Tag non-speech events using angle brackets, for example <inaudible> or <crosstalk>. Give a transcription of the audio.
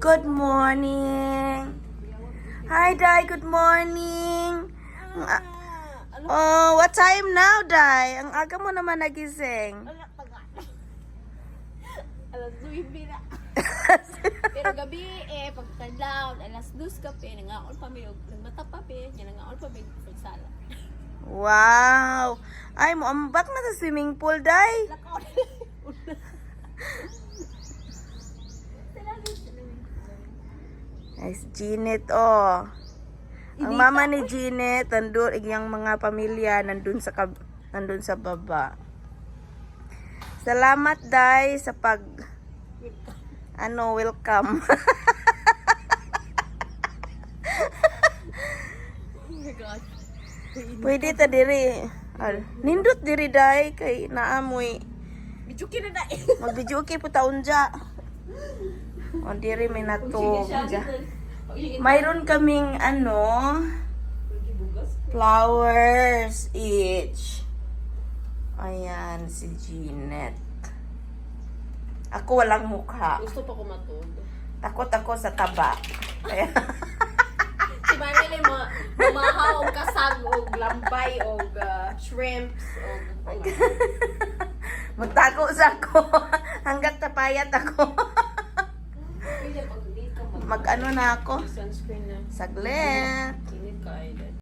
Good morning. Hi, Day. Good morning. Ang a- Oh, what time now, Day? Ang aga mo naman nagising. <laughs> Alas 9 na. <laughs> Pero gabi eh, pagkadlaw, alas 2 ka pe, nangaon pa og nagmata pa pe, yan nangaon pa mi, pagsala. Wow. Ay, mo ambak na sa swimming pool, Day. Si Jeanette, oh. Ang mama ni Jeanette, nandun, yung mga pamilya, nandun sa, kab nandun sa baba. Salamat, Day, sa pag, ano, welcome. Oh my God. Pwede ta diri. Al, nindot diri, Day, kay naamoy. Bijuki na. Mag-video okay po taon dya. <laughs> O, diri may nato. dya. Mayroon kaming, ano, flowers each. Ayan, si Jeanette. Ako walang mukha. Gusto pa ko matod. Takot ako sa taba. Kaya, <laughs> Si Manili mo, mamahaw og kasag og lambay og ah, shrimps og <laughs> magtago sa ako. Hanggat tapayat ako. Pwede pag di ka mag Mag-ano na ako. sunscreen na. Saglit. Init ka ay